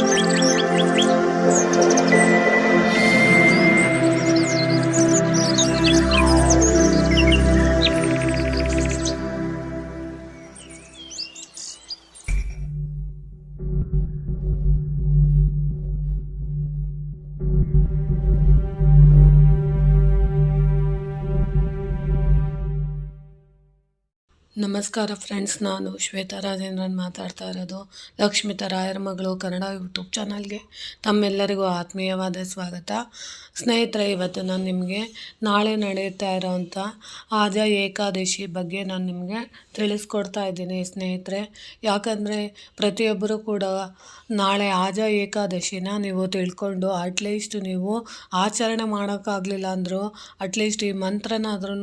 Thank you. ನಮಸ್ಕಾರ friends, ನಾನು ಶ್ವೇತಾ ರಾಜೇಂದ್ರನ್ ಮಾತಾಡ್ತಾ ಇರೋದು ಲಕ್ಷ್ಮಿತಾ ರಾಯರ ಮಗಳು ಕನ್ನಡ ಯೂಟ್ಯೂಬ್ ಚಾನಲ್ಗೆ. ತಮ್ಮೆಲ್ಲರಿಗೂ ಆತ್ಮೀಯವಾದ ಸ್ವಾಗತ. ಸ್ನೇಹಿತರೆ, ಇವತ್ತು ನಾನು ನಿಮಗೆ ನಾಳೆ ನಡೆಯುತ್ತಾ ಇರೋವಂಥ ಆದ ಏಕಾದಶಿ ಬಗ್ಗೆ ನಾನು ನಿಮಗೆ ತಿಳಿಸ್ಕೊಡ್ತಾ ಇದ್ದೀನಿ ಸ್ನೇಹಿತರೆ. ಯಾಕಂದರೆ ಪ್ರತಿಯೊಬ್ಬರು ಕೂಡ ನಾಳೆ ಆಜ ಏಕಾದಶಿನ ನೀವು ತಿಳ್ಕೊಂಡು ಅಟ್ಲೀಸ್ಟ್ ನೀವು ಆಚರಣೆ ಮಾಡೋಕ್ಕಾಗಲಿಲ್ಲ ಅಂದರೂ ಅಟ್ಲೀಸ್ಟ್ ಈ ಮಂತ್ರನಾದ್ರೂ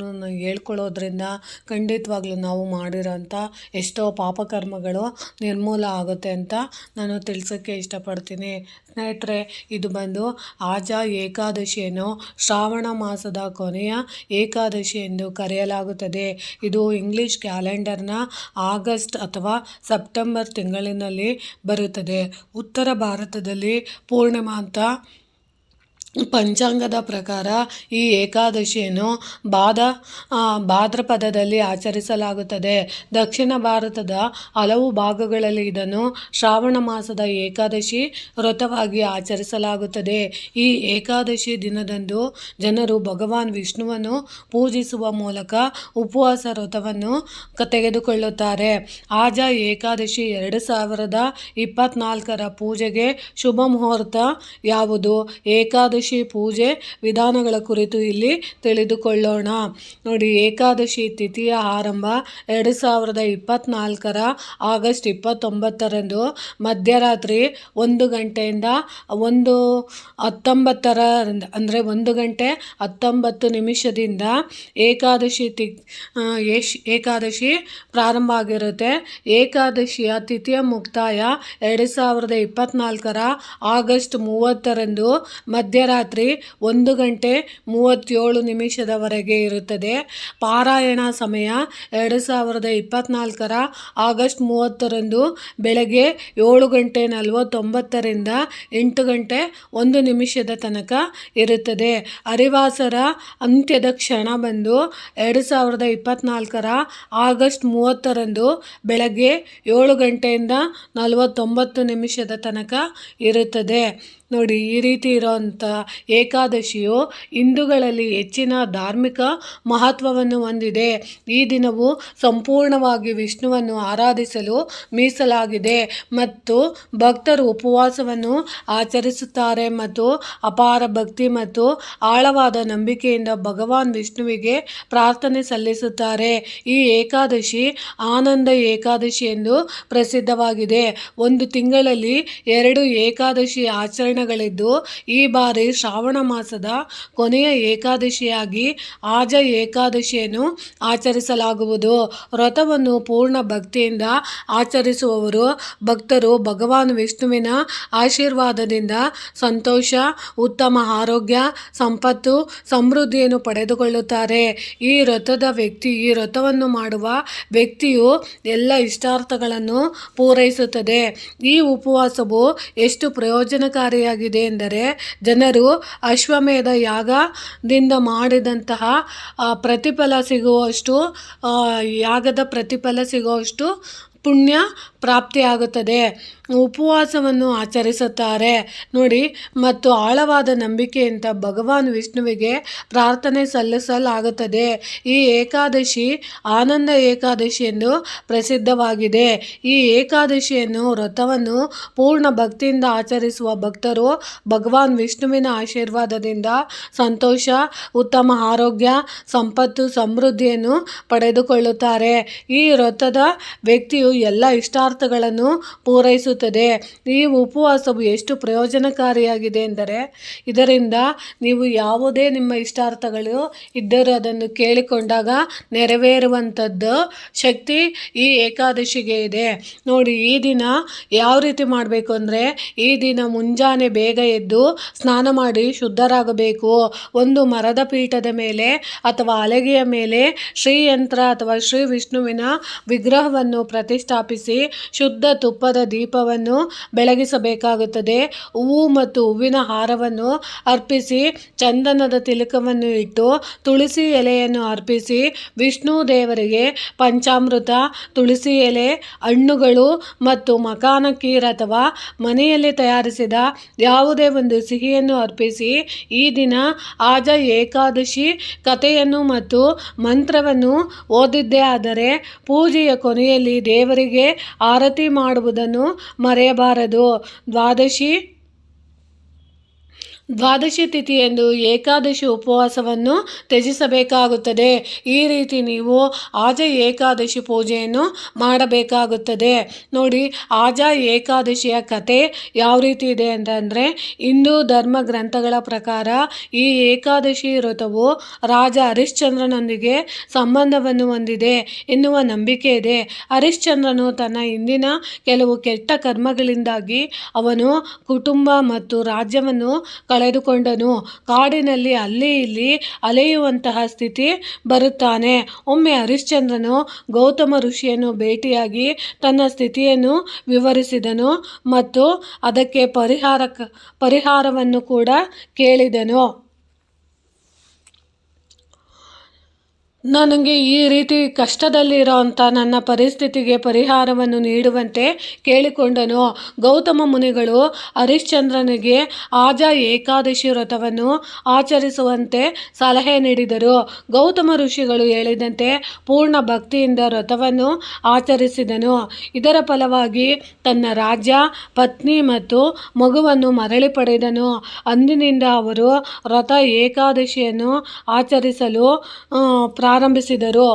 ಹೇಳ್ಕೊಳ್ಳೋದ್ರಿಂದ ಖಂಡಿತವಾಗ್ಲೂ ನಾವು ಮಾಡಿರೋಂಥ ಎಷ್ಟೋ ಪಾಪಕರ್ಮಗಳು ನಿರ್ಮೂಲ ಆಗುತ್ತೆ ಅಂತ ನಾನು ತಿಳಿಸೋಕ್ಕೆ ಇಷ್ಟಪಡ್ತೀನಿ. ಸ್ನೇಹಿತರೆ, ಇದು ಬಂದು ಆಜ ಏಕಾದಶಿಯನ್ನು ಶ್ರಾವಣ ಮಾಸದ ಕೊನೆಯ ಏಕಾದಶಿ ಎಂದು ಕರೆಯಲಾಗುತ್ತದೆ. ಇದು ಇಂಗ್ಲಿಷ್ ಕ್ಯಾಲೆಂಡರ್ನ ಆಗಸ್ಟ್ ಅಥವಾ ಸೆಪ್ಟೆಂಬರ್ ತಿಂಗಳಿನಲ್ಲಿ ಬರುತ್ತದೆ. ಉತ್ತರ ಭಾರತದಲ್ಲಿ ಪೂರ್ಣಿಮಾ ಅಂತ ಪಂಚಾಂಗದ ಪ್ರಕಾರ ಈ ಏಕಾದಶಿಯನ್ನು ಬಾದ ಭಾದ್ರಪದದಲ್ಲಿ ಆಚರಿಸಲಾಗುತ್ತದೆ. ದಕ್ಷಿಣ ಭಾರತದ ಹಲವು ಭಾಗಗಳಲ್ಲಿ ಇದನ್ನು ಶ್ರಾವಣ ಮಾಸದ ಏಕಾದಶಿ ವ್ರತವಾಗಿ ಆಚರಿಸಲಾಗುತ್ತದೆ. ಈ ಏಕಾದಶಿ ದಿನದಂದು ಜನರು ಭಗವಾನ್ ವಿಷ್ಣುವನ್ನು ಪೂಜಿಸುವ ಮೂಲಕ ಉಪವಾಸ ವ್ರತವನ್ನು ತೆಗೆದುಕೊಳ್ಳುತ್ತಾರೆ. ಆಜ ಏಕಾದಶಿ ಎರಡು ಸಾವಿರದ ಇಪ್ಪತ್ನಾಲ್ಕರ ಪೂಜೆಗೆ ಶುಭ ಮುಹೂರ್ತ ಯಾವುದು? ಏಕಾದಶಿ ಪೂಜೆ ವಿಧಾನಗಳ ಕುರಿತು ಇಲ್ಲಿ ತಿಳಿದುಕೊಳ್ಳೋಣ. ನೋಡಿ, ಏಕಾದಶಿ ತಿಥಿಯ ಆರಂಭ ಎರಡು ಸಾವಿರದ ಇಪ್ಪತ್ತ್ನಾಲ್ಕರ ಆಗಸ್ಟ್ ಇಪ್ಪತ್ತೊಂಬತ್ತರಂದು ಮಧ್ಯರಾತ್ರಿ ಒಂದು ಗಂಟೆಯಿಂದ ಒಂದು ಹತ್ತೊಂಬತ್ತರ ಅಂದರೆ ಒಂದು ಗಂಟೆ ಹತ್ತೊಂಬತ್ತು ನಿಮಿಷದಿಂದ ಏಕಾದಶಿ ತಿ ಏಕಾದಶಿ ಪ್ರಾರಂಭ ಆಗಿರುತ್ತೆ. ಏಕಾದಶಿಯ ತಿಥಿಯ ಮುಕ್ತಾಯ ಎರಡು ಸಾವಿರದ ಇಪ್ಪತ್ನಾಲ್ಕರ ಆಗಸ್ಟ್ ಮೂವತ್ತರಂದು ಮಧ್ಯರಾತ್ರಿ ಒಂದು ಗಂಟೆ ಮೂವತ್ತೇಳು ನಿಮಿಷದವರೆಗೆ ಇರುತ್ತದೆ. ಪಾರಾಯಣ ಸಮಯ ಎರಡು ಸಾವಿರದ ಇಪ್ಪತ್ತ್ನಾಲ್ಕರ ಆಗಸ್ಟ್ ಮೂವತ್ತರಂದು ಬೆಳಗ್ಗೆ ಏಳು ಗಂಟೆ ನಲವತ್ತೊಂಬತ್ತರಿಂದ ಎಂಟು ಗಂಟೆ ಒಂದು ನಿಮಿಷದ ತನಕ ಇರುತ್ತದೆ. ಅರಿವಾಸರ ಅಂತ್ಯದ ಕ್ಷಣ ಬಂದು ಎರಡು ಸಾವಿರದ ಇಪ್ಪತ್ನಾಲ್ಕರ ಆಗಸ್ಟ್ ಮೂವತ್ತರಂದು ಬೆಳಗ್ಗೆ ಏಳು ಗಂಟೆಯಿಂದ ನಲವತ್ತೊಂಬತ್ತು ನಿಮಿಷದ ತನಕ ಇರುತ್ತದೆ. ನೋಡಿ, ಈ ರೀತಿ ಇರೋವಂಥ ಏಕಾದಶಿಯು ಹಿಂದೂಗಳಲ್ಲಿ ಹೆಚ್ಚಿನ ಧಾರ್ಮಿಕ ಮಹತ್ವವನ್ನು ಹೊಂದಿದೆ. ಈ ದಿನವು ಸಂಪೂರ್ಣವಾಗಿ ವಿಷ್ಣುವನ್ನು ಆರಾಧಿಸಲು ಮೀಸಲಾಗಿದೆ ಮತ್ತು ಭಕ್ತರು ಉಪವಾಸವನ್ನು ಆಚರಿಸುತ್ತಾರೆ ಮತ್ತು ಅಪಾರ ಭಕ್ತಿ ಮತ್ತು ಆಳವಾದ ನಂಬಿಕೆಯಿಂದ ಭಗವಾನ್ ವಿಷ್ಣುವಿಗೆ ಪ್ರಾರ್ಥನೆ ಸಲ್ಲಿಸುತ್ತಾರೆ. ಈ ಏಕಾದಶಿ ಆನಂದ ಏಕಾದಶಿ ಎಂದು ಪ್ರಸಿದ್ಧವಾಗಿದೆ. ಒಂದು ತಿಂಗಳಲ್ಲಿ ಎರಡು ಏಕಾದಶಿ ಆಚರಣೆಗಳಿದ್ದು ಈ ಬಾರಿ ಶ್ರಾವಣ ಮಾಸದ ಕೊನೆಯ ಏಕಾದಶಿಯಾಗಿ ಆಜ ಏಕಾದಶಿಯನ್ನು ಆಚರಿಸಲಾಗುವುದು. ವ್ರತವನ್ನು ಪೂರ್ಣ ಭಕ್ತಿಯಿಂದ ಆಚರಿಸುವವರು ಭಕ್ತರು ಭಗವಾನ್ ವಿಷ್ಣುವಿನ ಆಶೀರ್ವಾದದಿಂದ ಸಂತೋಷ, ಉತ್ತಮ ಆರೋಗ್ಯ, ಸಂಪತ್ತು, ಸಮೃದ್ಧಿಯನ್ನು ಪಡೆದುಕೊಳ್ಳುತ್ತಾರೆ. ಈ ವ್ರತದ ವ್ಯಕ್ತಿ, ಈ ವ್ರತವನ್ನು ಮಾಡುವ ವ್ಯಕ್ತಿಯು ಎಲ್ಲ ಇಷ್ಟಾರ್ಥಗಳನ್ನು ಪೂರೈಸುತ್ತದೆ. ಈ ಉಪವಾಸವು ಎಷ್ಟು ಪ್ರಯೋಜನಕಾರಿಯಾಗಿದೆ ಎಂದರೆ ಜನರು ಅಶ್ವಮೇಧ ಯಾಗದಿಂದ ಮಾಡಿದಂತಹ ಪ್ರತಿಫಲ ಸಿಗುವಷ್ಟು ಯಾಗದ ಪ್ರತಿಫಲ ಸಿಗುವಷ್ಟು ಪುಣ್ಯ ಪ್ರಾಪ್ತಿಯಾಗುತ್ತದೆ. ಉಪವಾಸವನ್ನು ಆಚರಿಸುತ್ತಾರೆ. ನೋಡಿ, ಮತ್ತು ಆಳವಾದ ನಂಬಿಕೆಯಿಂದ ಭಗವಾನ್ ವಿಷ್ಣುವಿಗೆ ಪ್ರಾರ್ಥನೆ ಸಲ್ಲಿಸಲಾಗುತ್ತದೆ. ಈ ಏಕಾದಶಿ ಆನಂದ ಏಕಾದಶಿ ಎಂದು ಪ್ರಸಿದ್ಧವಾಗಿದೆ. ಈ ಏಕಾದಶಿಯನ್ನು ವ್ರತವನ್ನು ಪೂರ್ಣ ಭಕ್ತಿಯಿಂದ ಆಚರಿಸುವ ಭಕ್ತರು ಭಗವಾನ್ ವಿಷ್ಣುವಿನ ಆಶೀರ್ವಾದದಿಂದ ಸಂತೋಷ, ಉತ್ತಮ ಆರೋಗ್ಯ, ಸಂಪತ್ತು, ಸಮೃದ್ಧಿಯನ್ನು ಪಡೆದುಕೊಳ್ಳುತ್ತಾರೆ. ಈ ವ್ರತದ ವ್ಯಕ್ತಿಯು ಎಲ್ಲ ಇಷ್ಟಾರ್ಥಗಳನ್ನು ಪೂರೈಸುತ್ತದೆ ಈ ಉಪವಾಸವು ಎಷ್ಟು ಪ್ರಯೋಜನಕಾರಿಯಾಗಿದೆ ಎಂದರೆ, ಇದರಿಂದ ನೀವು ಯಾವುದೇ ನಿಮ್ಮ ಇಷ್ಟಾರ್ಥಗಳು ಇದ್ದರೂ ಅದನ್ನು ಕೇಳಿಕೊಂಡಾಗ ನೆರವೇರುವಂಥದ್ದು ಶಕ್ತಿ ಈ ಏಕಾದಶಿಗೆ ಇದೆ. ನೋಡಿ, ಈ ದಿನ ಯಾವ ರೀತಿ ಮಾಡಬೇಕು ಅಂದರೆ, ಈ ದಿನ ಮುಂಜಾನೆ ಬೇಗ ಎದ್ದು ಸ್ನಾನ ಮಾಡಿ ಶುದ್ಧರಾಗಬೇಕು. ಒಂದು ಮರದ ಪೀಠದ ಮೇಲೆ ಅಥವಾ ಅಲಗೆಯ ಮೇಲೆ ಶ್ರೀಯಂತ್ರ ಅಥವಾ ಶ್ರೀ ವಿಷ್ಣುವಿನ ವಿಗ್ರಹವನ್ನು ಪ್ರತಿಷ್ಠಾಪಿಸಿ ಶುದ್ಧ ತುಪ್ಪದ ದೀಪವನ್ನು ಬೆಳಗಿಸಬೇಕಾಗುತ್ತದೆ. ಹೂವು ಮತ್ತು ಹೂವಿನ ಹಾರವನ್ನು ಅರ್ಪಿಸಿ ಚಂದನದ ತಿಲಕವನ್ನು ಇಟ್ಟು ತುಳಸಿ ಎಲೆಯನ್ನು ಅರ್ಪಿಸಿ ವಿಷ್ಣು ದೇವರಿಗೆ ಪಂಚಾಮೃತ, ತುಳಸಿ ಎಲೆ, ಹಣ್ಣುಗಳು ಮತ್ತು ಮಕಾನ ಕೀರ್ ಅಥವಾ ಮನೆಯಲ್ಲಿ ತಯಾರಿಸಿದ ಯಾವುದೇ ಒಂದು ಸಿಹಿಯನ್ನು ಅರ್ಪಿಸಿ ಈ ದಿನ ಆಜ ಏಕಾದಶಿ ಕಥೆಯನ್ನು ಮತ್ತು ಮಂತ್ರವನ್ನು ಓದಿದ್ದೇ ಆದರೆ ಪೂಜೆಯ ಕೊನೆಯಲ್ಲಿ ದೇವರಿಗೆ ಆರತಿ ಮಾಡುವುದನ್ನು ಮರೆಯಬಾರದು. ದ್ವಾದಶಿ ದ್ವಾದಶಿ ತಿಥಿಯಂದು ಏಕಾದಶಿ ಉಪವಾಸವನ್ನು ತ್ಯಜಿಸಬೇಕಾಗುತ್ತದೆ. ಈ ರೀತಿ ನೀವು ಆಜ ಏಕಾದಶಿ ಪೂಜೆಯನ್ನು ಮಾಡಬೇಕಾಗುತ್ತದೆ. ನೋಡಿ, ಆಜ ಏಕಾದಶಿಯ ಕತೆ ಯಾವ ರೀತಿ ಇದೆ ಅಂತಂದರೆ, ಹಿಂದೂ ಧರ್ಮ ಗ್ರಂಥಗಳ ಪ್ರಕಾರ ಈ ಏಕಾದಶಿ ವ್ರತವು ರಾಜ ಹರಿಶ್ಚಂದ್ರನೊಂದಿಗೆ ಸಂಬಂಧವನ್ನು ಹೊಂದಿದೆ ಎನ್ನುವ ನಂಬಿಕೆ ಇದೆ. ಹರಿಶ್ಚಂದ್ರನು ತನ್ನ ಹಿಂದಿನ ಕೆಲವು ಕೆಟ್ಟ ಕರ್ಮಗಳಿಂದಾಗಿ ಅವನು ಕುಟುಂಬ ಮತ್ತು ರಾಜ್ಯವನ್ನು ಕಳೆದುಕೊಂಡನು. ಕಾಡಿನಲ್ಲಿ ಅಲ್ಲಿ ಇಲ್ಲಿ ಅಲೆಯುವಂತಹ ಸ್ಥಿತಿ ಬರುತ್ತಾನೆ. ಒಮ್ಮೆ ಹರಿಶ್ಚಂದ್ರನು ಗೌತಮ ಋಷಿಯನ್ನು ಭೇಟಿಯಾಗಿ ತನ್ನ ಸ್ಥಿತಿಯನ್ನು ವಿವರಿಸಿದನು ಮತ್ತು ಅದಕ್ಕೆ ಪರಿಹಾರ ಪರಿಹಾರವನ್ನು ಕೂಡ ಕೇಳಿದನು. ನನಗೆ ಈ ರೀತಿ ಕಷ್ಟದಲ್ಲಿರೋಂಥ ನನ್ನ ಪರಿಸ್ಥಿತಿಗೆ ಪರಿಹಾರವನ್ನು ನೀಡುವಂತೆ ಕೇಳಿಕೊಂಡನು. ಗೌತಮ ಮುನಿಗಳು ಹರಿಶ್ಚಂದ್ರನಿಗೆ ಆಜ ಏಕಾದಶಿ ವ್ರತವನ್ನು ಆಚರಿಸುವಂತೆ ಸಲಹೆ ನೀಡಿದರು. ಗೌತಮ ಋಷಿಗಳು ಹೇಳಿದಂತೆ ಪೂರ್ಣ ಭಕ್ತಿಯಿಂದ ವ್ರತವನ್ನು ಆಚರಿಸಿದನು. ಇದರ ಫಲವಾಗಿ ತನ್ನ ರಾಜ್ಯ ಪತ್ನಿ ಮತ್ತು ಮಗುವನ್ನು ಮರಳಿ ಪಡೆದನು. ಅಂದಿನಿಂದ ಅವರು ವ್ರತ ಏಕಾದಶಿಯನ್ನು ಆಚರಿಸಲು ಆ, ಪ್ರಾರಂಭಿಸಿದರು.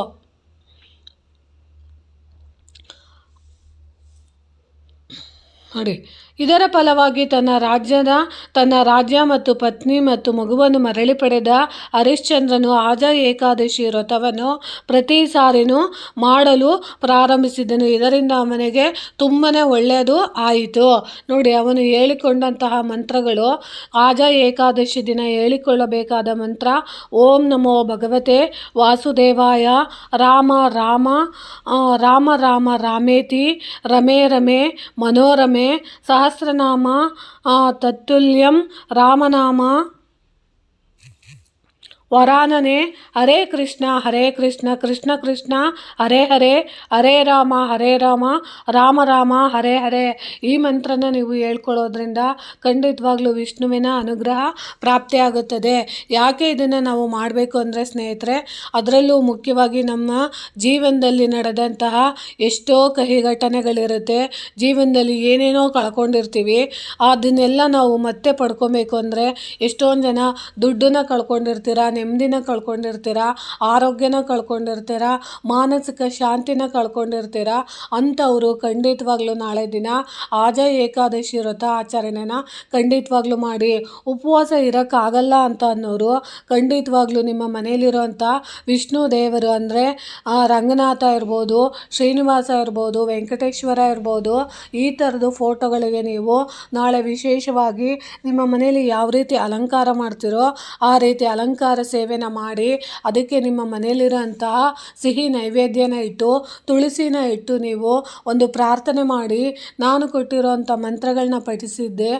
ನೋಡಿ ಇದರ ಫಲವಾಗಿ ತನ್ನ ರಾಜ್ಯದ, ತನ್ನ ರಾಜ್ಯ ಮತ್ತು ಪತ್ನಿ ಮತ್ತು ಮಗುವನ್ನು ಮರಳಿ ಪಡೆದ ಹರಿಶ್ಚಂದ್ರನು ಆಜ ಏಕಾದಶಿ ವ್ರತವನ್ನು ಪ್ರತಿ ಸಾರಿನೂ ಮಾಡಲು ಪ್ರಾರಂಭಿಸಿದನು. ಇದರಿಂದ ಅವನಿಗೆ ತುಂಬನೇ ಒಳ್ಳೆಯದು ಆಯಿತು. ನೋಡಿ, ಅವನು ಹೇಳಿಕೊಂಡಂತಹ ಮಂತ್ರಗಳು ಆಜ ಏಕಾದಶಿ ದಿನ ಹೇಳಿಕೊಳ್ಳಬೇಕಾದ ಮಂತ್ರ, ಓಂ ನಮೋ ಭಗವತೆ ವಾಸುದೇವಾಯ, ರಾಮ ರಾಮ ರಾಮ ರಾಮ ರಾಮೇತಿ, ರಮೇ ರಮೇ ಮನೋರಮೆ ಸಹಸ್ರನಾಮ సహస్రనామ తత్తుల్యం రామనామ ವರಾನನೆ, ಹರೇ ಕೃಷ್ಣ ಹರೇ ಕೃಷ್ಣ ಕೃಷ್ಣ ಕೃಷ್ಣ, ಹರೇ ಹರೇ ಹರೇ ರಾಮ ಹರೇ ರಾಮ ರಾಮ ರಾಮ, ಹರೇ ಹರೇ. ಈ ಮಂತ್ರನ ನೀವು ಹೇಳ್ಕೊಳ್ಳೋದ್ರಿಂದ ಖಂಡಿತವಾಗ್ಲೂ ವಿಷ್ಣುವಿನ ಅನುಗ್ರಹ ಪ್ರಾಪ್ತಿಯಾಗುತ್ತದೆ. ಯಾಕೆ ಇದನ್ನು ನಾವು ಮಾಡಬೇಕು ಅಂದರೆ ಸ್ನೇಹಿತರೆ, ಅದರಲ್ಲೂ ಮುಖ್ಯವಾಗಿ ನಮ್ಮ ಜೀವನದಲ್ಲಿ ನಡೆದಂತಹ ಎಷ್ಟೋ ಕಹಿ ಘಟನೆಗಳಿರುತ್ತೆ ಜೀವನದಲ್ಲಿ ಏನೇನೋ ಕಳ್ಕೊಂಡಿರ್ತೀವಿ, ಅದನ್ನೆಲ್ಲ ನಾವು ಮತ್ತೆ ಪಡ್ಕೊಬೇಕು ಅಂದರೆ ಎಷ್ಟೊಂದು ಜನ ದುಡ್ಡನ್ನ ಕಳ್ಕೊಂಡಿರ್ತೀರ ನೆಮ್ಮದಿನ ಕಳ್ಕೊಂಡಿರ್ತೀರ, ಆರೋಗ್ಯನ ಕಳ್ಕೊಂಡಿರ್ತೀರ, ಮಾನಸಿಕ ಶಾಂತಿನ ಕಳ್ಕೊಂಡಿರ್ತೀರ, ಅಂಥವರು ಖಂಡಿತವಾಗ್ಲೂ ನಾಳೆ ದಿನ ಆಜ ಏಕಾದಶಿ ವ್ರತ ಆಚರಣೆನ ಖಂಡಿತವಾಗ್ಲೂ ಮಾಡಿ, ಉಪವಾಸ ಇರೋಕ್ಕಾಗಲ್ಲ ಅಂತ ಅನ್ನೋರು ಖಂಡಿತವಾಗ್ಲೂ ನಿಮ್ಮ ಮನೆಯಲ್ಲಿರುವಂಥ ವಿಷ್ಣು ದೇವರು ಅಂದರೆ ರಂಗನಾಥ ಇರ್ಬೋದು, ಶ್ರೀನಿವಾಸ ಇರ್ಬೋದು, ವೆಂಕಟೇಶ್ವರ ಇರ್ಬೋದು, ಈ ಥರದ್ದು ಫೋಟೋಗಳಿಗೆ ನೀವು. ನಾಳೆ ವಿಶೇಷವಾಗಿ ನಿಮ್ಮ ಮನೆಯಲ್ಲಿ ಯಾವ ರೀತಿ ಅಲಂಕಾರ ಮಾಡ್ತೀರೋ, ಆ ರೀತಿ ಅಲಂಕಾರ ಸೇವೆನ ಮಾಡಿ ಅದಕ್ಕೆ ನಿಮ್ಮ ಮನೆಯಲ್ಲಿರೋಂತಹ ಸಿಹಿ ನೈವೇದ್ಯನ ಇಟ್ಟು ತುಳಸಿನ ಇಟ್ಟು ನೀವು ಒಂದು ಪ್ರಾರ್ಥನೆ ಮಾಡಿ ನಾನು ಕೊಟ್ಟಿರೋಂಥ ಮಂತ್ರಗಳನ್ನ ಪಠಿಸಿದ್ದೆ.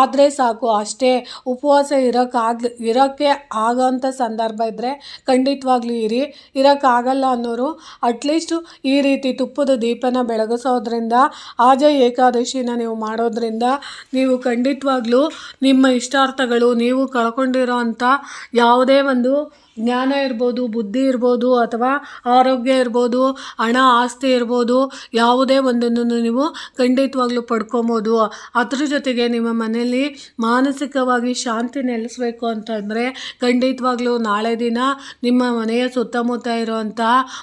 ಆದರೆ ಸಾಕು, ಅಷ್ಟೇ ಉಪವಾಸ ಇರೋಕ್ಕಾಗ ಇರೋಕ್ಕೆ ಆಗೋಂಥ ಸಂದರ್ಭ ಇದ್ದರೆ ಖಂಡಿತವಾಗ್ಲೂ ಇರಿ. ಇರೋಕ್ಕಾಗಲ್ಲ ಅನ್ನೋರು ಅಟ್ಲೀಸ್ಟು ಈ ರೀತಿ ತುಪ್ಪದ ದೀಪನ ಬೆಳಗಿಸೋದ್ರಿಂದ, ಆಜ ಏಕಾದಶಿನ ನೀವು ಮಾಡೋದ್ರಿಂದ ನೀವು ಖಂಡಿತವಾಗ್ಲೂ ನಿಮ್ಮ ಇಷ್ಟಾರ್ಥಗಳು, ನೀವು ಕಳ್ಕೊಂಡಿರೋ ಅಂಥ ಯಾವುದೇ cuando ಜ್ಞಾನ ಇರ್ಬೋದು, ಬುದ್ಧಿ ಇರ್ಬೋದು ಅಥವಾ ಆರೋಗ್ಯ ಇರ್ಬೋದು, ಹಣ, ಆಸ್ತಿ ಇರ್ಬೋದು, ಯಾವುದೇ ಒಂದನ್ನು ನೀವು ಖಂಡಿತವಾಗ್ಲೂ ಪಡ್ಕೊಬೋದು. ಅದ್ರ ಜೊತೆಗೆ ನಿಮ್ಮ ಮನೆಯಲ್ಲಿ ಮಾನಸಿಕವಾಗಿ ಶಾಂತಿ ನೆಲೆಸಬೇಕು ಅಂತಂದರೆ ಖಂಡಿತವಾಗ್ಲೂ ನಾಳೆ ದಿನ ನಿಮ್ಮ ಮನೆಯ ಸುತ್ತಮುತ್ತ ಇರುವಂಥ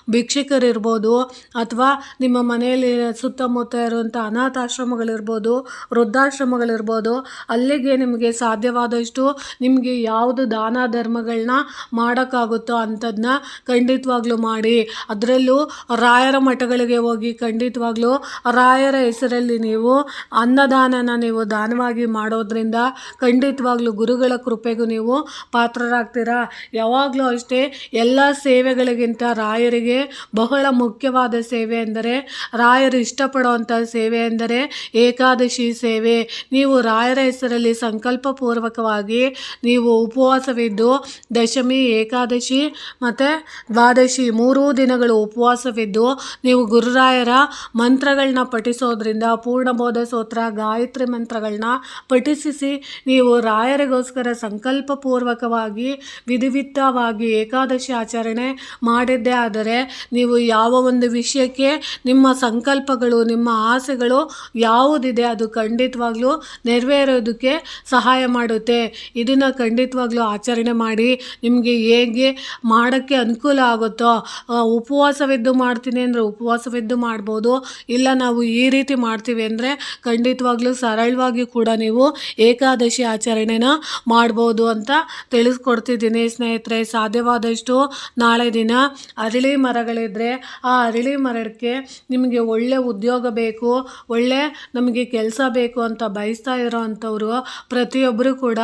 ಭಿಕ್ಷುಕರಿರ್ಬೋದು ಅಥವಾ ನಿಮ್ಮ ಮನೆಯಲ್ಲಿ ಸುತ್ತಮುತ್ತ ಇರುವಂಥ ಅನಾಥಾಶ್ರಮಗಳಿರ್ಬೋದು ವೃದ್ಧಾಶ್ರಮಗಳಿರ್ಬೋದು ಅಲ್ಲಿಗೆ ನಿಮಗೆ ಸಾಧ್ಯವಾದಷ್ಟು ನಿಮಗೆ ಯಾವುದು ದಾನ ಧರ್ಮಗಳನ್ನ ಮಾಡೋಕ್ಕೆ ಮಾಡೋಕ್ಕಾಗುತ್ತೋ ಅಂಥದ್ದನ್ನ ಖಂಡಿತವಾಗ್ಲೂ ಮಾಡಿ. ಅದರಲ್ಲೂ ರಾಯರ ಮಠಗಳಿಗೆ ಹೋಗಿ ಖಂಡಿತವಾಗ್ಲೂ ರಾಯರ ಹೆಸರಲ್ಲಿ ನೀವು ಅನ್ನದಾನನ ನೀವು ದಾನವಾಗಿ ಮಾಡೋದ್ರಿಂದ ಖಂಡಿತವಾಗ್ಲೂ ಗುರುಗಳ ಕೃಪೆಗೂ ನೀವು ಪಾತ್ರರಾಗ್ತೀರಾ? ಯಾವಾಗಲೂ ಅಷ್ಟೇ ಎಲ್ಲ ಸೇವೆಗಳಿಗಿಂತ ರಾಯರಿಗೆ ಬಹಳ ಮುಖ್ಯವಾದ ಸೇವೆ ಎಂದರೆ, ರಾಯರು ಇಷ್ಟಪಡುವಂಥ ಸೇವೆ ಎಂದರೆ ಏಕಾದಶಿ ಸೇವೆ. ನೀವು ರಾಯರ ಹೆಸರಲ್ಲಿ ಸಂಕಲ್ಪಪೂರ್ವಕವಾಗಿ ನೀವು ಉಪವಾಸವಿದ್ದು ದಶಮಿ ಏಕಾದಶಿ ಮತ್ತು ದ್ವಾದಶಿ ಮೂರೂ ದಿನಗಳು ಉಪವಾಸವಿದ್ದು, ನೀವು ಗುರುರಾಯರ ಮಂತ್ರಗಳನ್ನ ಪಠಿಸೋದ್ರಿಂದ, ಪೂರ್ಣಬೋಧ ಸ್ತೋತ್ರ ಗಾಯತ್ರಿ ಮಂತ್ರಗಳನ್ನ ಪಠಿಸಿಸಿ, ನೀವು ರಾಯರಿಗೋಸ್ಕರ ಸಂಕಲ್ಪಪೂರ್ವಕವಾಗಿ, ವಿಧಿವಿತ್ತವಾಗಿ ಏಕಾದಶಿ ಆಚರಣೆ ಮಾಡಿದ್ದೇ ಆದರೆ, ನೀವು ಯಾವ ಒಂದು ವಿಷಯಕ್ಕೆ ನಿಮ್ಮ ಸಂಕಲ್ಪಗಳು, ನಿಮ್ಮ ಆಸೆಗಳು ಯಾವುದಿದೆ ಅದು ಖಂಡಿತವಾಗ್ಲೂ ನೆರವೇರೋದಕ್ಕೆ ಸಹಾಯ ಮಾಡುತ್ತೆ. ಇದನ್ನು ಖಂಡಿತವಾಗ್ಲೂ ಆಚರಣೆ ಮಾಡಿ, ನಿಮಗೆ ಹೇಗೆ ಮಾಡೋಕ್ಕೆ ಅನುಕೂಲ ಆಗುತ್ತೋ ಉಪವಾಸವಿದ್ದು ಮಾಡ್ತೀನಿ ಅಂದರೆ ಉಪವಾಸವಿದ್ದು ಮಾಡ್ಬೋದು. ಇಲ್ಲ ನಾವು ಈ ರೀತಿ ಮಾಡ್ತೀವಿ ಅಂದರೆ ಖಂಡಿತವಾಗ್ಲೂ ಸರಳವಾಗಿ ಕೂಡ ನೀವು ಏಕಾದಶಿ ಆಚರಣೆನ ಮಾಡ್ಬೋದು ಅಂತ ತಿಳಿಸ್ಕೊಡ್ತಿದ್ದೀನಿ. ಸ್ನೇಹಿತರೆ, ಸಾಧ್ಯವಾದಷ್ಟು ನಾಳೆ ದಿನ ಅರಳಿ ಮರಗಳಿದ್ದರೆ ಆ ಅರಳಿ ಮರಕ್ಕೆ ನಿಮಗೆ ಒಳ್ಳೆ ಉದ್ಯೋಗ ಬೇಕು, ಒಳ್ಳೆ ನಮಗೆ ಕೆಲಸ ಬೇಕು ಅಂತ ಬಯಸ್ತಾ ಇರೋ ಅಂಥವ್ರು ಪ್ರತಿಯೊಬ್ಬರು ಕೂಡ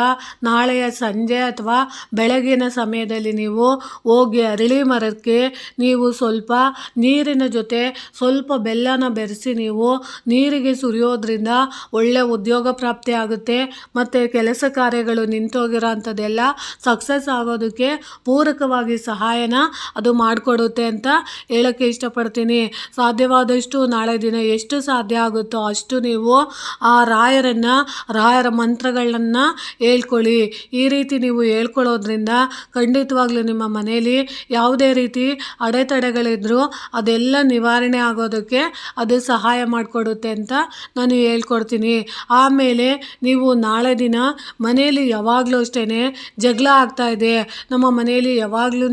ನಾಳೆಯ ಸಂಜೆ ಅಥವಾ ಬೆಳಗಿನ ಸಮಯದಲ್ಲಿ ನೀವು ಹೋಗಿ ಅರಳಿ ಮರಕ್ಕೆ ನೀವು ಸ್ವಲ್ಪ ನೀರಿನ ಜೊತೆ ಸ್ವಲ್ಪ ಬೆಲ್ಲನ ಬೆರೆಸಿ ನೀವು ನೀರಿಗೆ ಸುರಿಯೋದ್ರಿಂದ ಒಳ್ಳೆ ಉದ್ಯೋಗ ಪ್ರಾಪ್ತಿ ಆಗುತ್ತೆ. ಮತ್ತು ಕೆಲಸ ಕಾರ್ಯಗಳು ನಿಂತೋಗಿರೋ ಅಂಥದ್ದೆಲ್ಲ ಸಕ್ಸಸ್ ಆಗೋದಕ್ಕೆ ಪೂರಕವಾಗಿ ಸಹಾಯನ ಅದು ಮಾಡಿಕೊಡುತ್ತೆ ಅಂತ ಹೇಳೋಕ್ಕೆ ಇಷ್ಟಪಡ್ತೀನಿ. ಸಾಧ್ಯವಾದಷ್ಟು ನಾಳೆ ದಿನ ಎಷ್ಟು ಸಾಧ್ಯ ಆಗುತ್ತೋ ಅಷ್ಟು ನೀವು ಆ ರಾಯರನ್ನು, ರಾಯರ ಮಂತ್ರಗಳನ್ನು ಹೇಳ್ಕೊಳ್ಳಿ. ಈ ರೀತಿ ನೀವು ಹೇಳ್ಕೊಳ್ಳೋದ್ರಿಂದ ಖಂಡಿತವಾಗ್ಲೂ ನಿಮ್ಮ ಮನೆಯಲ್ಲಿ ಯಾವುದೇ ರೀತಿ ಅಡೆತಡೆಗಳಿದ್ರೂ ಅದೆಲ್ಲ ನಿವಾರಣೆ ಆಗೋದಕ್ಕೆ ಅದು ಸಹಾಯ ಮಾಡಿಕೊಡುತ್ತೆ ಅಂತ ನಾನು ಹೇಳ್ಕೊಡ್ತೀನಿ. ಆಮೇಲೆ ನೀವು ನಾಳೆ ದಿನ ಮನೆಯಲ್ಲಿ ಯಾವಾಗಲೂ ಅಷ್ಟೇ ಜಗಳ ಆಗ್ತಾ ಇದೆ. ನಮ್ಮ ಮನೆಯಲ್ಲಿ ಯಾವಾಗ್ಲೂ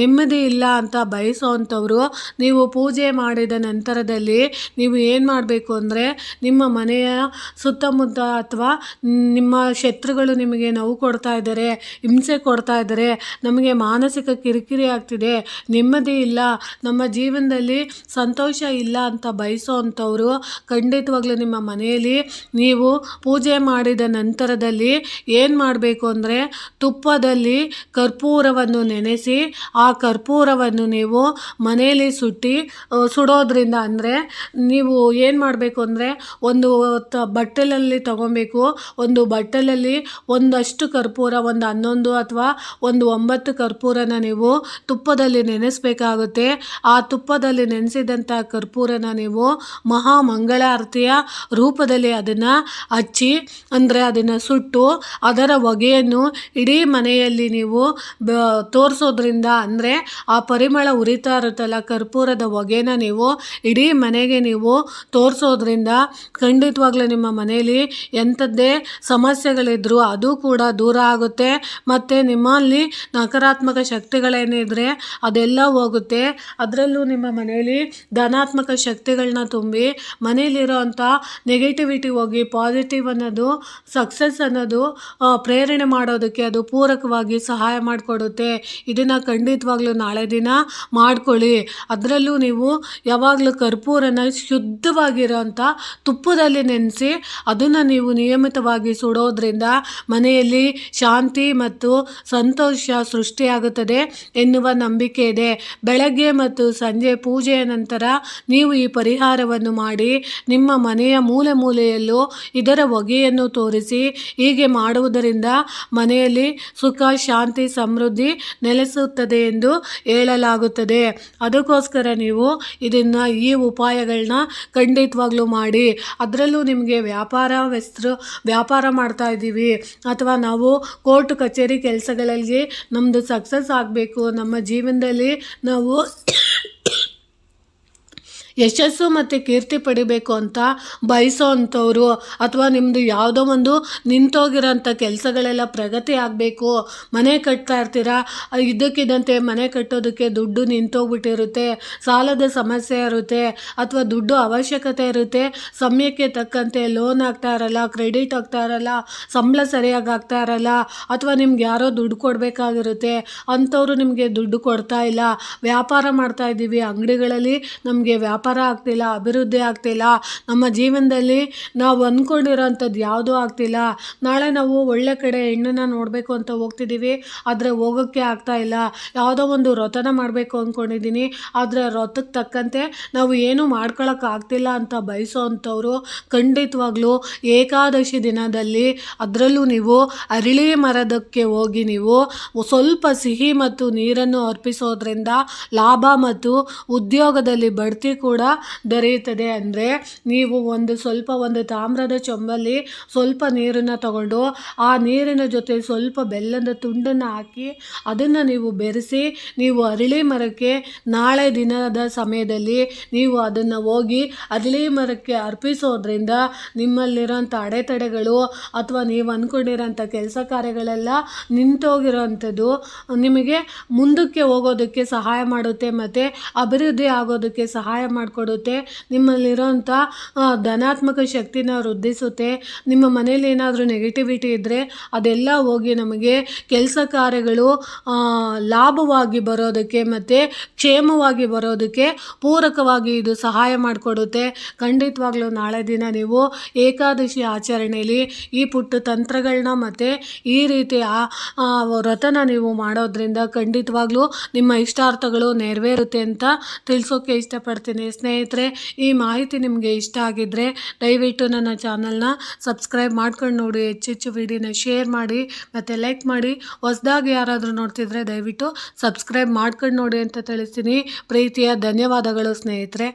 ನೆಮ್ಮದಿ ಇಲ್ಲ ಅಂತ ಬಯಸೋವಂಥವ್ರು ನೀವು ಪೂಜೆ ಮಾಡಿದ ನಂತರದಲ್ಲಿ ನೀವು ಏನು ಮಾಡಬೇಕು ಅಂದರೆ ನಿಮ್ಮ ಮನೆಯ ಸುತ್ತಮುತ್ತ ಅಥವಾ ನಿಮ್ಮ ಶತ್ರುಗಳು ನಿಮಗೆ ನೋವು ಕೊಡ್ತಾ ಇದ್ದಾರೆ, ಹಿಂಸೆ ಕೊಡ್ತಾ ಇದ್ದಾರೆ ನಮಗೆ ಮಾನಸಿಕ ಕಿರಿಕಿರಿ ಆಗ್ತಿದೆ. ನೆಮ್ಮದಿ ಇಲ್ಲ. ನಮ್ಮ ಜೀವನದಲ್ಲಿ ಸಂತೋಷ ಇಲ್ಲ ಅಂತ ಬಯಸೋ ಅಂಥವರು ಖಂಡಿತವಾಗ್ಲೂ ನಿಮ್ಮ ಮನೆಯಲ್ಲಿ ನೀವು ಪೂಜೆ ಮಾಡಿದ ನಂತರದಲ್ಲಿ ಏನು ಮಾಡಬೇಕು ಅಂದರೆ ತುಪ್ಪದಲ್ಲಿ ಕರ್ಪೂರವನ್ನು ನೆನೆಸಿ, ಆ ಕರ್ಪೂರವನ್ನು ನೀವು ಮನೆಯಲ್ಲಿ ಸುಟ್ಟಿ ಸುಡೋದ್ರಿಂದ ಅಂದರೆ ನೀವು ಏನು ಮಾಡಬೇಕು ಅಂದರೆ ಒಂದು ತ, ಬಟ್ಟಲಲ್ಲಿ ತಗೊಬೇಕು. ಒಂದು ಬಟ್ಟಲಲ್ಲಿ ಒಂದಷ್ಟು ಕರ್ಪೂರ, ಒಂದು ಹನ್ನೊಂದು ಅಥವಾ ಒಂದು ಒಂಬತ್ತು ಕರ್ಪೂರನ ನೀವು ತುಪ್ಪದಲ್ಲಿ ನೆನೆಸಬೇಕಾಗುತ್ತೆ. ಆ ತುಪ್ಪದಲ್ಲಿ ನೆನೆಸಿದಂಥ ಕರ್ಪೂರನ ನೀವು ಮಹಾ ಮಂಗಳಾರತಿಯ ರೂಪದಲ್ಲಿ ಅದನ್ನು ಹಚ್ಚಿ, ಅಂದರೆ ಅದನ್ನು ಸುಟ್ಟು, ಅದರ ಹೊಗೆಯನ್ನು ಇಡೀ ಮನೆಯಲ್ಲಿ ನೀವು ಬ, ತೋರಿಸೋದ್ರಿಂದ ಅಂದರೆ ಆ ಪರಿಮಳ ಉರಿತಾ ಇರುತ್ತಲ್ಲ ಕರ್ಪೂರದ ಹೊಗೆನ ನೀವು ಇಡೀ ಮನೆಗೆ ನೀವು ತೋರಿಸೋದ್ರಿಂದ ಖಂಡಿತವಾಗ್ಲೂ ನಿಮ್ಮ ಮನೆಯಲ್ಲಿ ಎಂಥದ್ದೇ ಸಮಸ್ಯೆಗಳಿದ್ರೂ ಅದು ಕೂಡ ದೂರ ಆಗುತ್ತೆ. ಮತ್ತು ನಿಮ್ಮಲ್ಲಿ ನಕಾರಾತ್ಮಕ ಶಕ್ತಿಗಳೇನಿದ್ರೆ ಅದೆಲ್ಲ ಹೋಗುತ್ತೆ. ಅದರಲ್ಲೂ ನಿಮ್ಮ ಮನೆಯಲ್ಲಿ ಧನಾತ್ಮಕ ಶಕ್ತಿಗಳನ್ನ ತುಂಬಿ ಮನೆಯಲ್ಲಿರೋವಂಥ ನೆಗೆಟಿವಿಟಿ ಹೋಗಿ ಪಾಸಿಟಿವ್ ಅನ್ನೋದು ಸಕ್ಸಸ್ ಅನ್ನೋದು ಪ್ರೇರಣೆ ಮಾಡೋದಕ್ಕೆ ಅದು ಪೂರಕವಾಗಿ ಸಹಾಯ ಮಾಡಿಕೊಡುತ್ತೆ. ಇದನ್ನು ಖಂಡಿತವಾಗ್ಲೂ ನಾಳೆ ದಿನ ಮಾಡ್ಕೊಳ್ಳಿ. ಅದರಲ್ಲೂ ನೀವು ಯಾವಾಗಲೂ ಕರ್ಪೂರನ ಶುದ್ಧವಾಗಿರೋಂಥ ತುಪ್ಪದಲ್ಲಿ ನೆನೆಸಿ ಅದನ್ನು ನೀವು ನಿಯಮಿತವಾಗಿ ಸುಡೋದ್ರಿಂದ ಮನೆಯಲ್ಲಿ ಶಾಂತಿ ಮತ್ತು ಸಂತೋಷ ಸೃಷ್ಟಿಯಾಗುತ್ತದೆ ಎನ್ನುವ ನಂಬಿಕೆ ಇದೆ. ಬೆಳಗ್ಗೆ ಮತ್ತು ಸಂಜೆ ಪೂಜೆಯ ನಂತರ ನೀವು ಈ ಪರಿಹಾರವನ್ನು ಮಾಡಿ ನಿಮ್ಮ ಮನೆಯ ಮೂಲೆ ಮೂಲೆಯಲ್ಲೂ ಇದರ ಹೊಗೆಯನ್ನು ತೋರಿಸಿ, ಹೀಗೆ ಮಾಡುವುದರಿಂದ ಮನೆಯಲ್ಲಿ ಸುಖ, ಶಾಂತಿ, ಸಮೃದ್ಧಿ ನೆಲೆಸುತ್ತದೆ ಎಂದು ಹೇಳಲಾಗುತ್ತದೆ. ಅದಕ್ಕೋಸ್ಕರ ನೀವು ಇದನ್ನು ಈ ಉಪಾಯಗಳನ್ನ ಖಂಡಿತವಾಗ್ಲೂ ಮಾಡಿ. ಅದರಲ್ಲೂ ನಿಮಗೆ ವ್ಯಾಪಾರ ವ್ಯಾಪಾರ ಮಾಡ್ತಾ ಇದ್ದೀವಿ. ಅಥವಾ ನಾವು ಕೋರ್ಟ್, ಕಚೇರಿ ಕೆಲಸಗಳಲ್ಲಿ ನಮ್ಮದು ಸಕ್ಸಸ್ ಆಗಬೇಕು. ನಮ್ಮ ಜೀವನದಲ್ಲಿ ನಾವು ಯಶಸ್ಸು ಮತ್ತು ಕೀರ್ತಿ ಪಡಿಬೇಕು ಅಂತ ಬಯಸೋ ಅಂಥವ್ರು ಅಥವಾ ನಿಮ್ಮದು ಯಾವುದೋ ಒಂದು ನಿಂತೋಗಿರೋಂಥ ಕೆಲಸಗಳೆಲ್ಲ ಪ್ರಗತಿ ಆಗಬೇಕು, ಮನೆ ಕಟ್ತಾ ಇರ್ತೀರಾ, ಇದ್ದಕ್ಕಿದ್ದಂತೆ ಮನೆ ಕಟ್ಟೋದಕ್ಕೆ ದುಡ್ಡು ನಿಂತೋಗ್ಬಿಟ್ಟಿರುತ್ತೆ, ಸಾಲದ ಸಮಸ್ಯೆ ಇರುತ್ತೆ ಅಥವಾ ದುಡ್ಡು ಅವಶ್ಯಕತೆ ಇರುತ್ತೆ, ಸಮಯಕ್ಕೆ ತಕ್ಕಂತೆ ಲೋನ್ ಆಗ್ತಾ ಇರಲ್ಲ ಕ್ರೆಡಿಟ್ ಆಗ್ತಾ ಇರಲ್ಲ, ಸಂಬಳ ಸರಿಯಾಗಿ ಆಗ್ತಾ ಇರಲ್ಲ, ಅಥವಾ ನಿಮ್ಗೆ ಯಾರೋ ದುಡ್ಡು ಕೊಡಬೇಕಾಗಿರುತ್ತೆ, ಅಂಥವ್ರು ನಿಮಗೆ ದುಡ್ಡು ಕೊಡ್ತಾ ಇಲ್ಲ, ವ್ಯಾಪಾರ ಮಾಡ್ತಾ ಇದ್ದೀವಿ, ಅಂಗಡಿಗಳಲ್ಲಿ ನಮಗೆ ವ್ಯಾಪಾರ ಆಗ್ತಿಲ್ಲ, ಅಭಿವೃದ್ಧಿ ಆಗ್ತಿಲ್ಲ, ನಮ್ಮ ಜೀವನದಲ್ಲಿ ನಾವು ಅಂದ್ಕೊಂಡಿರೋಂಥದ್ದು ಯಾವುದೂ ಆಗ್ತಿಲ್ಲ. ನಾಳೆ ನಾವು ಒಳ್ಳೆ ಕಡೆ ಹೆಣ್ಣನ್ನು ನೋಡಬೇಕು ಅಂತ ಹೋಗ್ತಿದ್ದೀವಿ, ಆದರೆ ಹೋಗೋಕ್ಕೆ ಆಗ್ತಾ ಇಲ್ಲ. ಯಾವುದೋ ಒಂದು ವ್ರತನ ಮಾಡಬೇಕು ಅಂದ್ಕೊಂಡಿದ್ದೀನಿ, ಆದರೆ ವ್ರತಕ್ಕೆ ತಕ್ಕಂತೆ ನಾವು ಏನೂ ಮಾಡ್ಕೊಳಕ್ಕೆ ಆಗ್ತಿಲ್ಲ ಅಂತ ಬಯಸೋ ಅಂಥವ್ರು ಖಂಡಿತವಾಗ್ಲೂ ಏಕಾದಶಿ ದಿನದಲ್ಲಿ ಅದರಲ್ಲೂ ನೀವು ಅರಳಿ ಮರದಕ್ಕೆ ಹೋಗಿ ನೀವು ಸ್ವಲ್ಪ ಸಿಹಿ ಮತ್ತು ನೀರನ್ನು ಅರ್ಪಿಸೋದ್ರಿಂದ ಲಾಭ ಮತ್ತು ಉದ್ಯೋಗದಲ್ಲಿ ಬಡ್ತಿ ಕೂಡ ದೊರೆಯುತ್ತದೆ. ಅಂದರೆ ನೀವು ಒಂದು ಸ್ವಲ್ಪ ಒಂದು ತಾಮ್ರದ ಚೊಂಬಲ್ಲಿ ಸ್ವಲ್ಪ ನೀರನ್ನು ತಗೊಂಡು ಆ ನೀರಿನ ಜೊತೆ ಸ್ವಲ್ಪ ಬೆಲ್ಲದ ತುಂಡನ್ನು ಹಾಕಿ ಅದನ್ನು ನೀವು ಬೆರೆಸಿ ನೀವು ಅರಳಿ ಮರಕ್ಕೆ ನಾಳೆ ದಿನದ ಸಮಯದಲ್ಲಿ ನೀವು ಅದನ್ನು ಹೋಗಿ ಅರಳಿ ಮರಕ್ಕೆ ಅರ್ಪಿಸೋದ್ರಿಂದ ನಿಮ್ಮಲ್ಲಿರೋಂಥ ಅಡೆತಡೆಗಳು ಅಥವಾ ನೀವು ಅಂದ್ಕೊಂಡಿರೋಂಥ ಕೆಲಸ ಕಾರ್ಯಗಳೆಲ್ಲ ನಿಂತೋಗಿರೋವಂಥದ್ದು ನಿಮಗೆ ಮುಂದಕ್ಕೆ ಹೋಗೋದಕ್ಕೆ ಸಹಾಯ ಮಾಡುತ್ತೆ ಮತ್ತು ಅಭಿವೃದ್ಧಿ ಆಗೋದಕ್ಕೆ ಸಹಾಯ ಮಾಡಿಕೊಡುತ್ತೆ, ನಿಮ್ಮಲ್ಲಿರೋಂಥ ಧನಾತ್ಮಕ ಶಕ್ತಿನ ವೃದ್ಧಿಸುತ್ತೆ, ನಿಮ್ಮ ಮನೇಲಿ ಏನಾದರೂ ನೆಗೆಟಿವಿಟಿ ಇದ್ದರೆ ಅದೆಲ್ಲ ಹೋಗಿ ನಮಗೆ ಕೆಲಸ ಕಾರ್ಯಗಳು ಲಾಭವಾಗಿ ಬರೋದಕ್ಕೆ ಮತ್ತು ಕ್ಷೇಮವಾಗಿ ಬರೋದಕ್ಕೆ ಪೂರಕವಾಗಿ ಇದು ಸಹಾಯ ಮಾಡಿಕೊಡುತ್ತೆ. ಖಂಡಿತವಾಗ್ಲೂ ನಾಳೆ ದಿನ ನೀವು ಏಕಾದಶಿ ಆಚರಣೆಯಲ್ಲಿ ಈ ಪುಟ್ಟ ತಂತ್ರಗಳನ್ನ ಮತ್ತು ಈ ರೀತಿ ಆ ಆ, ವ್ರತನ ನೀವು ಮಾಡೋದ್ರಿಂದ ಖಂಡಿತವಾಗ್ಲೂ ನಿಮ್ಮ ಇಷ್ಟಾರ್ಥಗಳು ನೆರವೇರುತ್ತೆ ಅಂತ ತಿಳಿಸೋಕ್ಕೆ ಇಷ್ಟಪಡ್ತೀನಿ. ಸ್ನೇಹಿತರೆ, ಈ ಮಾಹಿತಿ ನಿಮಗೆ ಇಷ್ಟ ಆಗಿದ್ದರೆ ದಯವಿಟ್ಟು ನನ್ನ ಚಾನಲ್ನ ಸಬ್ಸ್ಕ್ರೈಬ್ ಮಾಡ್ಕೊಂಡು ನೋಡಿ ಹೆಚ್ಚೆಚ್ಚು ವಿಡಿಯೋನ ಶೇರ್ ಮಾಡಿ, ಮತ್ತು ಲೈಕ್ ಮಾಡಿ. ಹೊಸದಾಗಿ ಯಾರಾದರೂ ನೋಡ್ತಿದ್ರೆ ದಯವಿಟ್ಟು ಸಬ್ಸ್ಕ್ರೈಬ್ ಮಾಡ್ಕೊಂಡು ನೋಡಿ ಅಂತ ತಿಳಿಸ್ತೀನಿ. ಪ್ರೀತಿಯ ಧನ್ಯವಾದಗಳು ಸ್ನೇಹಿತರೆ.